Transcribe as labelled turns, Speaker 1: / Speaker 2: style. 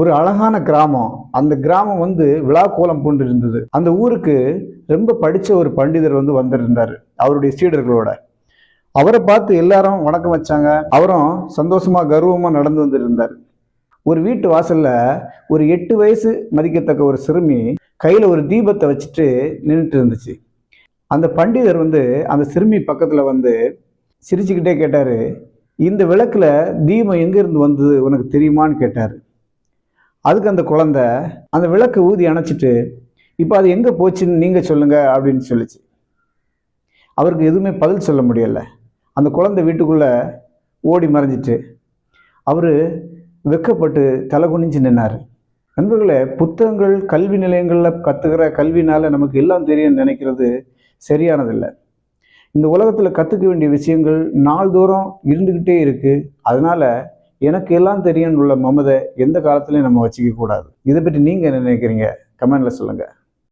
Speaker 1: ஒரு அழகான கிராமம். அந்த கிராமம் வந்து விழா கோலம் பூண்டு இருந்தது. அந்த ஊருக்கு ரொம்ப படித்த ஒரு பண்டிதர் வந்து வந்திருந்தார். அவருடைய சீடர்களோட. அவரை பார்த்து எல்லாரும் வணக்கம் வச்சாங்க. அவரும் சந்தோஷமாக கர்வமாக நடந்து வந்திருந்தார். ஒரு வீட்டு வாசலில் ஒரு எட்டு வயசு மதிக்கத்தக்க ஒரு சிறுமி கையில் ஒரு தீபத்தை வச்சுட்டு நின்றுட்டு இருந்துச்சு. அந்த பண்டிதர் வந்து அந்த சிறுமி பக்கத்தில் வந்து சிரிச்சுக்கிட்டே கேட்டார் இந்த விளக்கில் தீபம் எங்கேருந்து வந்தது? உனக்கு தெரியுமான்னு? கேட்டார். அதுக்கு அந்த குழந்தை அந்த விளக்கு ஊதி அணைச்சிட்டு இப்போ அது எங்கே போச்சுன்னு நீங்கள் சொல்லுங்கள் அப்படின்னு சொல்லிச்சு. அவருக்கு எதுவுமே பதில் சொல்ல முடியலை. அந்த குழந்தை வீட்டுக்குள்ளே ஓடி மறைஞ்சிட்டு அவர் வெக்கப்பட்டு தலை குனிஞ்சு நின்னார். நண்பர்களே புத்தகங்கள் கல்வி நிலையங்களில் கற்றுக்கிற கல்வினால் நமக்கு எல்லாம் தெரியும்னு நினைக்கிறது சரியானதில்லை. இந்த உலகத்தில் கற்றுக்க வேண்டிய விஷயங்கள் நாள்தோறும் இருந்துக்கிட்டே இருக்குது அதனால் எனக்கு எல்லாம் தெரியும்னு உள்ள மமதை எந்த காலத்துலையும் நம்ம வச்சுக்க கூடாது. இதை பற்றி நீங்கள் என்ன நினைக்கிறீங்க? கமெண்ட்ல சொல்லுங்கள்